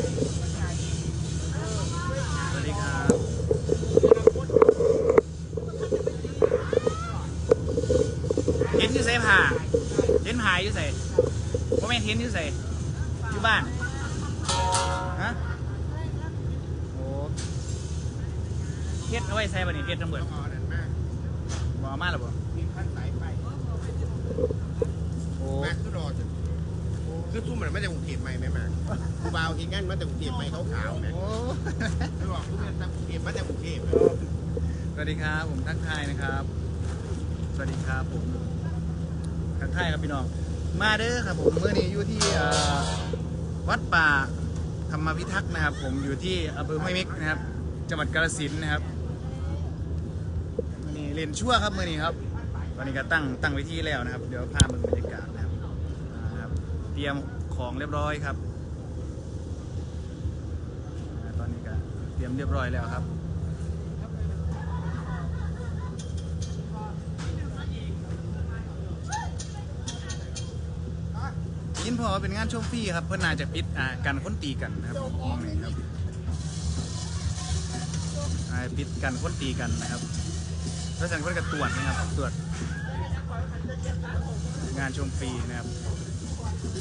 สทีคเห็นอยู่ใส่ผ่าเห็นผ่าอยู่ใส่ผมไม่เห็นอยู่ใส่อยู่บ้านฮะโอ้เพชรเอาไว้ใส่บันนี้เพชรตำรวจ คือทุ่มมันไม่ได้กรุงเทพไหมแม่แม่กูเบาทีงั้นมาแต่กรุงเทพไหมเขาขาวๆแม่ไม่บอกทุกคนตั้งกรุงเทพมาแต่กรุงเทพสวัสดีครับผมทักทายนะครับ สวัสดีครับผมทักทายครับพี่น้อง มาเด้อครับผมเมื่อนี้อยู่ที่วัดป่าธรรมพิทักษ์นะครับ ผมอยู่ที่อำเภอห้วยเม็กนะครับ จังหวัดกาฬสินธุ์นะครับมื่อนี้เรียนชั่วครับเมื่อนี้ครับ ตอนนี้ก็ตั้งตั้งไว้ที่แล้วนะครับ เดี๋ยวพาเมืองบรรยากาศนะครับ เตรียมของเรียบร้อยครับ ตอนนี้ก็เตรียมเรียบร้อยแล้วครับยินพอเป็นงานโชว์ฟรีครับ เพื่อนน่าจะปิดการค้นตีกันนะครับนี่ครับปิดการค้นตีกันนะครับแล้วสันก็จะตรวจนะครับตรวจงานชมฟรีนะครับ ส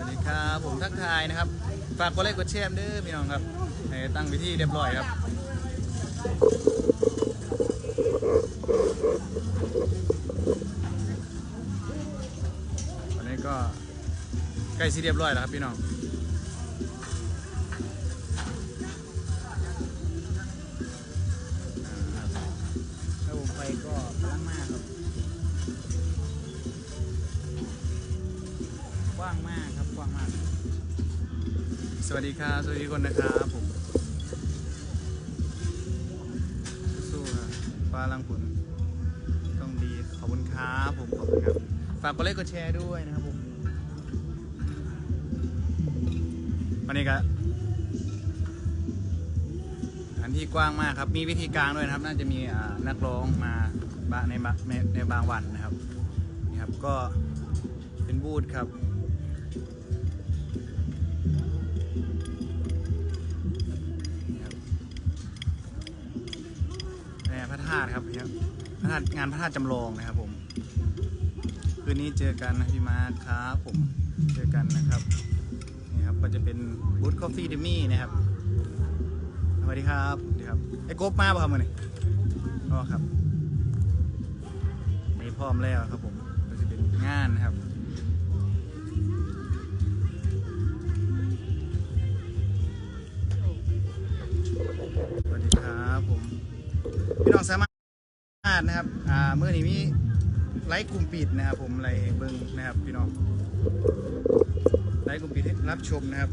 วัสดีครับผมทักทายนะครับ ฝากกดไลค์กดแชร์ด้วยพี่น้องครับให้ตั้งวิธีเรียบร้อยครับวันนี้ก็ใกล้สิเรียบร้อยแล้วครับพี่น้อง สวัสดีครับสวัสดีทุกคนนะครับผมสู้ครับฟ้าลังผลต้องดีขอบคุณครับผมขอบคุณครับฝากกดไลค์กดแชร์ด้วยนะครับผมวันนี้ก็ันที่กว้างมากครับ มีวิธีกลางด้วยนะครับ น่าจะมีนักร้องมาในในบางวันนะครับ นี่ครับ ก็เป็นบูธครับ พระธาตุครับนี่พระธาตุงานพระธาตุจำลองนะครับผมคืนนี้เจอกันนะพี่มาร์คครับผมเจอกันนะครับนี่ครับก็จะเป็นบูธคอฟฟี่เดมี่นะครับสวัสดีครับสวัสดีครับไอ้กบมาป่ะครับมื่อนี้อ๋อครับนี่พร้อมแล้วครับผมก็จะเป็นงานนะครับ พี่น้องสามารถนะครับอ่าเมื่อนี้มีไลค์กลุ่มปิดนะครับผมไลค์เบิ้งนะครับพี่น้องไลค์กลุ่มปิดให้รับชมนะครับ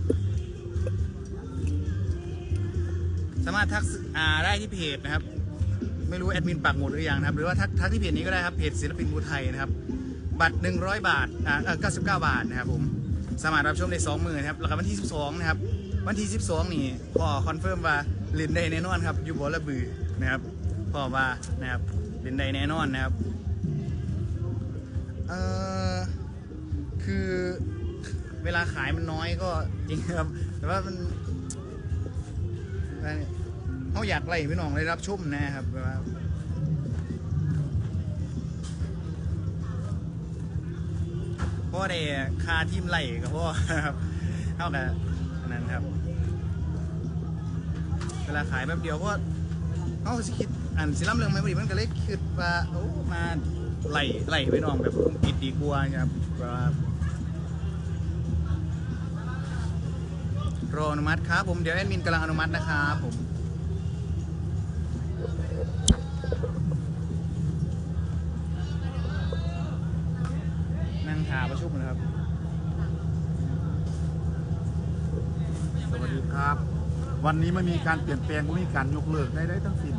สามารถทักอ่าได้ที่เพจนะครับ ไม่รู้แอดมินปักหมดหรือยังนะครับ หรือว่าทักทักที่เพจนี้ก็ได้ครับเพจศิลปินภูไทยนะครับ บัตร 100 บาทอ่าเออ99บาทนะครับผมสามารถรับชมได้2มือนะครับแล้วก็วันที่ 12 นะครับ วันที่ 12 นี่พอคอนเฟิร์มว่าล่นได้แน่นอนครับ อยู่บอระบือนะครับ พอว่านะครับเล่นได้แน่นอนนะครับเออคือเวลาขายมันน้อยก็จริงครับ แต่ว่ามันอะไรเนี่ยเขาอยากไล่พี่น้องได้รับชมนะครับแบบว่าเพราะได้คาทีมไล่กับพ่อครับเท่ากับอันนั้นครับ เวลาขายแป๊บเดียวเพราะเขาสิคิด อันสิล่ำเรื่องไม่พอดีมันก็เลยคิดว่าโอ้มาไหล่ไล่ไปน้องแบบกลุ่มปิดดีกว่าครับแบบรออนุมัติครับผมเดี๋ยวแอดมินกำลังอนุมัตินะครับผมนั่งหาประชุมนะครับสวัสดีครับ วันนี้ไม่มีการเปลี่ยนแปลงไม่มีการยกเลิกใดๆทั้งสิ้น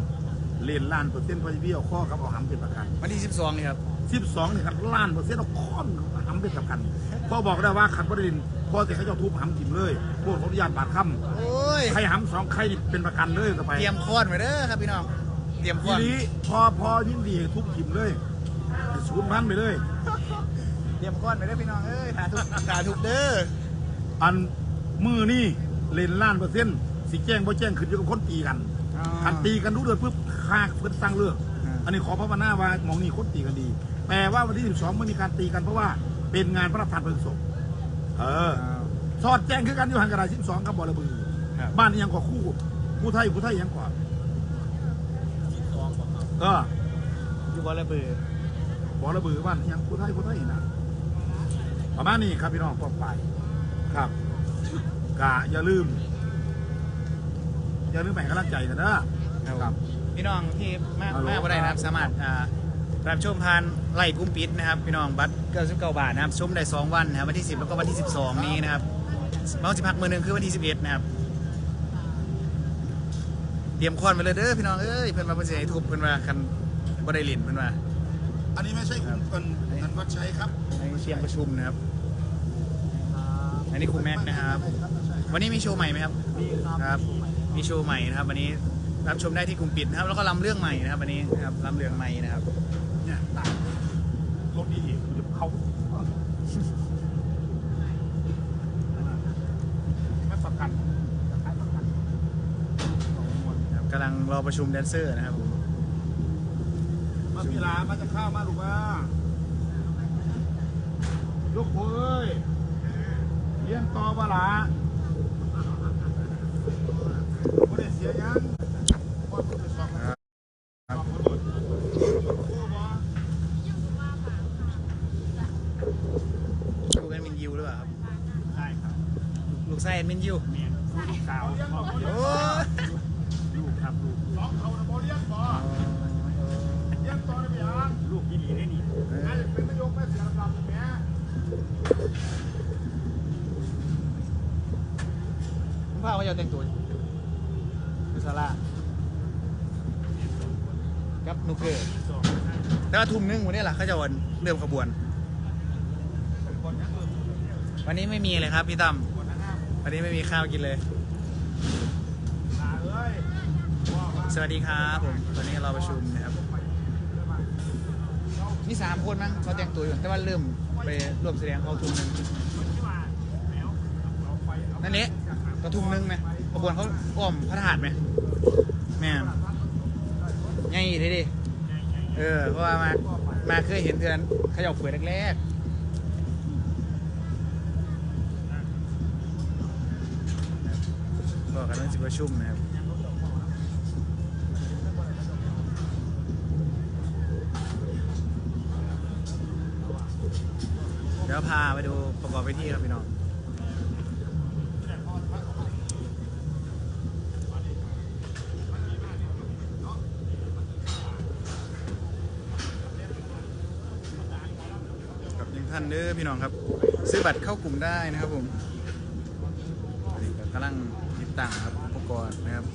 เลนล้านเปอร์เซ็นต์พอยเบี้ยวข้อกับเอาหำเป็นประกันวันที่12นี่ครับ12นี่ครับล้านเปอร์เซ็นต์เอาข้อนกับหำเป็นประกันพ่อบอกได้ว่าขันบรินพ่อจะให้เจ้าทุบหำถิ่มเลยพวกขออนุญาตบาดค่โอ้ยำใครหำสองใครนี่เป็นประกันเลยก็ไป เตรียมคอนไว้เด้อครับพี่น้องเตรียมคทีอนนี้พอพอยิ่งดีให้ทุบถิ่มเลยศูนย์พันไปเลย เตรียมคอนไว้เด้อพี่น้องเอ้ยถาทุกถาทุกเด้ออันมือนี่เลนล้านเปอร์เซ็นต์สิแจ้งบ่แจ้งขึ้นอยู่กับคนตีกันอ๋อ คันตีกันรู้เดือดปุ๊บฆ่าเพิ่นสร้างเรื่องอ่าอันนี้ขอพระวนาว่าหมองนี่คนตีกันดี แปลว่าวันที่ 12 ไม่มีการตีกันเพราะว่าเป็นงานพระราชทานเพลิงศพ เออ สอดแจ้งคือกันอยู่ห่างกันได้12กับบอระบือครับบ้านนี้ยังกว่าคู่คู่ไทยคู่ไทยยังกว่าเอออยู่บอระเบือบอระบือบ้านนี้ยังคู่ไทยคู่ไทยนะประมาณนี้ครับพี่น้องปลอดไป ครับกะอย่าลืม อย่าลืมแบ่งกำลังใจกันนะ ครับ พี่น้องที่มากฮัลโหล มากบ่ได้นะครับสามารถอ่ารับชมผ่านไล่กุ้มปิดนะครับพี่น้องบัตร99บาทนะครับชมได้2วันนะครับวันที่ 10 แล้วก็วันที่ 12 นี้นะครับเราจะพักมือหนึ่งคือวันที่ 11 นะครับ เตรียมคอนไปเลยเด้อพี่น้องเอ้ยเพื่อนมาเพื่อนสิให้ทุบเพื่อนมาคันบ่ได้ลินเพื่อนมาอันนี้ไม่ใช่คุณเป็นนันวัดชัยครับอันนี้เตรียมประชุมนะครับอันนี้ครูแม็กซ์นะครับ วันนี้มีโชว์ใหม่ไหมครับมีครับครับ มีโชว์ใหม่นะครับวันนี้รับชมได้ที่กลุ่มปิดนะครับ แล้วก็ลำเรื่องใหม่นะครับวันนี้นะครับลำเรื่องใหม่นะครับเนี่ยตายรถดีอีกเดี๋ยวเขาไม่ประกันขายประกันครับกำลังรอประชุมแดนเซอร์นะครับผมมาพี่ลามาจะข้าวมาลูกว่ายกโว้ยเลี้ยงต่อบ่ลาไม่ได้เสียยัง ว่าคุณไปสอบนะครับสอบคนอื่นคู่บ่ลูกแอดมินยิวหรือเปล่าครับ ใช่ครับลูกไส้แอดมินยู เมียลูกสาวพ่อเลี้ยงโอ้ลูกครับลูกสองเขานะโมเลี้ยงบ่เลี้ยงต่อได้ไหมยังลูกยี่ดีได้นี่อันเป็นนายกแม่เสียลำๆแม่คุณพ่อเขาจะแต่งตัวคือซาร่า กับนูเกอร์แต่ว่าทุ่มหนึงวันนี้แหละเขาจะวันเริ่มขบวน วันนี้ไม่มีเลยครับพี่ตั้มวันนี้ไม่มีข้าวกินเลย สวัสดีครับผมตอนนี้เราประชุมนะครับมีสามคนมั้งเขาแต่งตัวอยู่แต่ว่าเริ่มไปร่วมแสดงเขาทุ่มหนึ่งนั่นเละก็ทุ่มหนึ่งไหมขบวนเขาอ้อมพระธาตุไหมแม่น ง่ายดีดิเออเพราะว่ามามาเคยเห็นเทือนเขย่าเฟือแรกๆบอกกันว่าจะประชุมนะครับเดี๋ยวพาไปดูประกอบไปที่ครับพี่น้อง กับยังท่าน เด้อพี่น้องครับ ซื้อบัตรเข้ากลุ่มได้นะครับผมนี่ก็กำลังติดตั้งครับอุปกรณ์นะครับ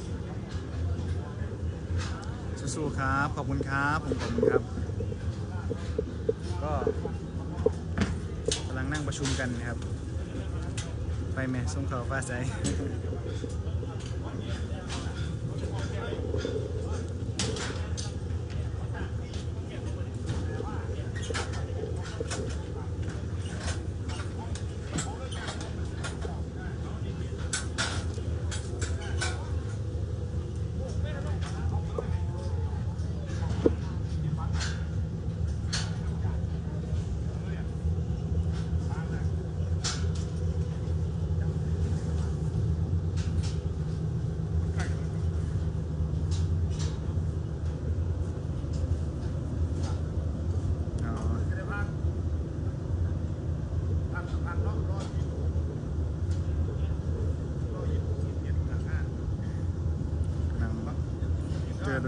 สู้ๆครับ ขอบคุณครับผมขอบคุณครับ ก็กำลังนั่งประชุมกันนะครับ ไปแม่ส่งเขาฟ้าใส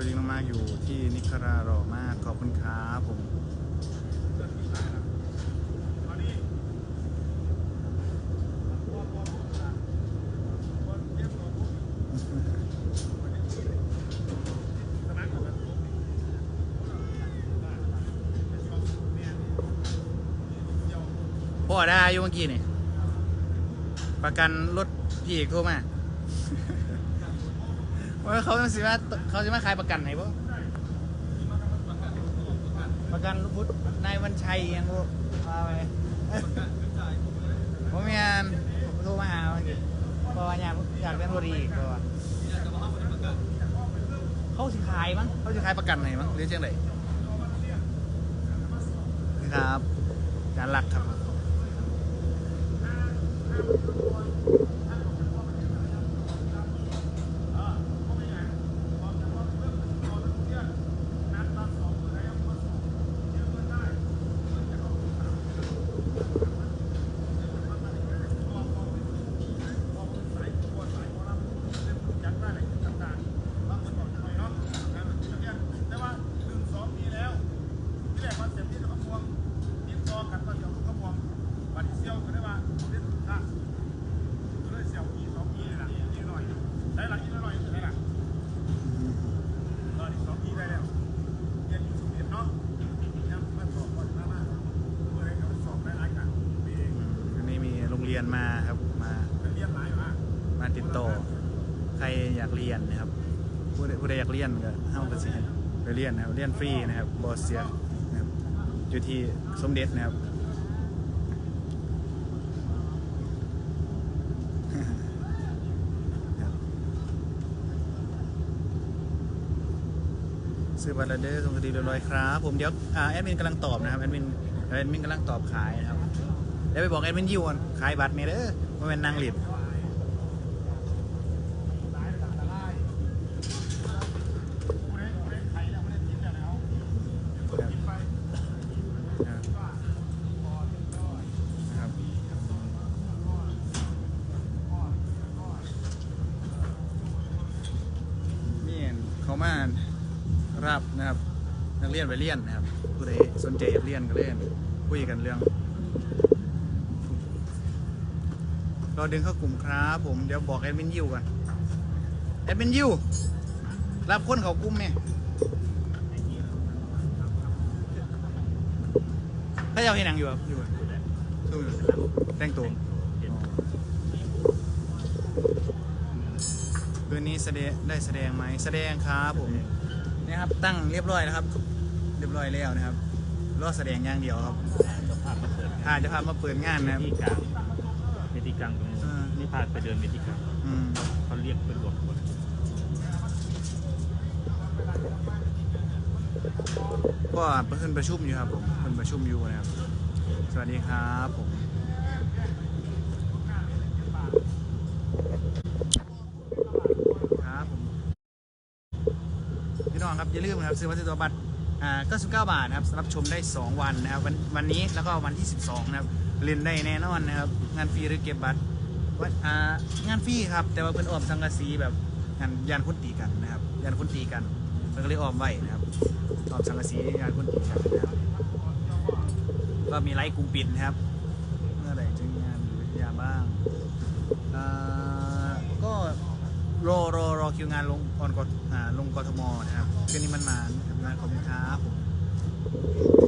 ตัวจริงมากๆอยู่ที่นิคาราหล่อมากขอบคุณครับผมพ่อได้อยู่เมื่อกี้นี่ประกันรถพี่เอกโทรมา ว่าเขาสิว่าเขาจะมาขายประกันไหนบ่ประกันพุทธนายวันชัยยังบ่มาไปผมมีงานโทรมาหาเมื่อกี้เพราะว่าอยากอยากเล่นรถอีกเพราะว่าเขาสิขายมั้งเขาจะขายประกันไหนมั้งหรือจังไดครับจานหลักครับ แต่ว่าหนึ่งสองปีแล้วที่แรกว่าเสียบที่จะมาพวงยิงต่อกันก็เดี๋ยวก็พวงบัตรเซียวก็ได้ว่าเล่นท่าก็เลยเสียวปีสองปีนี่แหละอีกหน่อยได้ละอีกหน่อยได้ละเอออีกสองปีได้แล้วเรียนอยู่สุเรียนเนาะยังมาสอบก่อนหน้ามาเมื่อไรก็สอบได้หลายกันปีเอง อันนี้ มียนมาครับมาเรียนหลายมามาติดต่อใครอยากเรียนนะครับผู้ใดผู้ใดอยากเรียนก็เข้าไปสิไปเรียนนะครับเรียนฟรีนะครับบอเสียนะครับอยู่ที่สมเด็จนะครับซื้อบัตรเดอร์ส่งคดีเรียบร้อยครับ ผมเดี๋ยวแอดมินกำลังตอบนะครับแอดมินแอดมินกำลังตอบขายนะครับ เดี๋ยวไปบอกแอดมินยิวก่อนขายบัตรเมเด้อว่าเป็นนางหลิบเขามารับนะครับ นักเรียนไปเรียนนะครับผู้ใดสนใจเรียนก็เรียนคุยกันเรื่อง รอดึงเข้ากลุ่มครับผมเดี๋ยวบอกแอดมินยิวกันแอดมินยิวรับคนเขากลุ่มเนี่ยถ้าเจ้าเห็นหนังอยู่ครับอยู่อะสู้อยู่แต่งตัวคืนนี้แสดงได้แสดงไหมแสดงครับผมเนี่ยครับตั้งเรียบร้อยแล้วครับ เรียบร้อยแล้วนะครับรอแสดงอย่างเดียวครับเจ้าภาพมาเปิดอาจจะพามาเปิดงานนะครับที่กลางเวทีกลางตรง นู้นอ่านี่พาไปเดินเวทีกลางอืมเขาเรียกเป็นรวมคนก็เพิ่นประชุมอยู่ครับผมเพิ่นประชุมอยู่นะครับ สวัสดีครับผมครับผมพี่น้องครับอย่าลืมนะครับซื้อวัตถุตัวบัตรอ่า99บาทนะครับรับชมได้ 2 วันนะครับวันวันนี้แล้วก็วันที่ 12 นะครับเล่นได้แน่นอนนะครับ งานฟรีหรือเก็บบัตร วันอ่างานฟรีครับ แต่ว่าเพิ่นออมสังกะสีแบบงานยานคนตีกันนะครับยานคนตีกันเพิ่นก็เลยออมไว้นะครับออมสังกะสียานคนตีกันนะครับก็มีไลฟ์กลุ่มปิดนะครับ เมื่อไหร่จะมีงานวิทยาบ้างอ่าก็รอรอรอคิวงานลงก่อนกอ่าลงกทมนะครับคืนนี้มันมาทำงานขอบคุณครับผม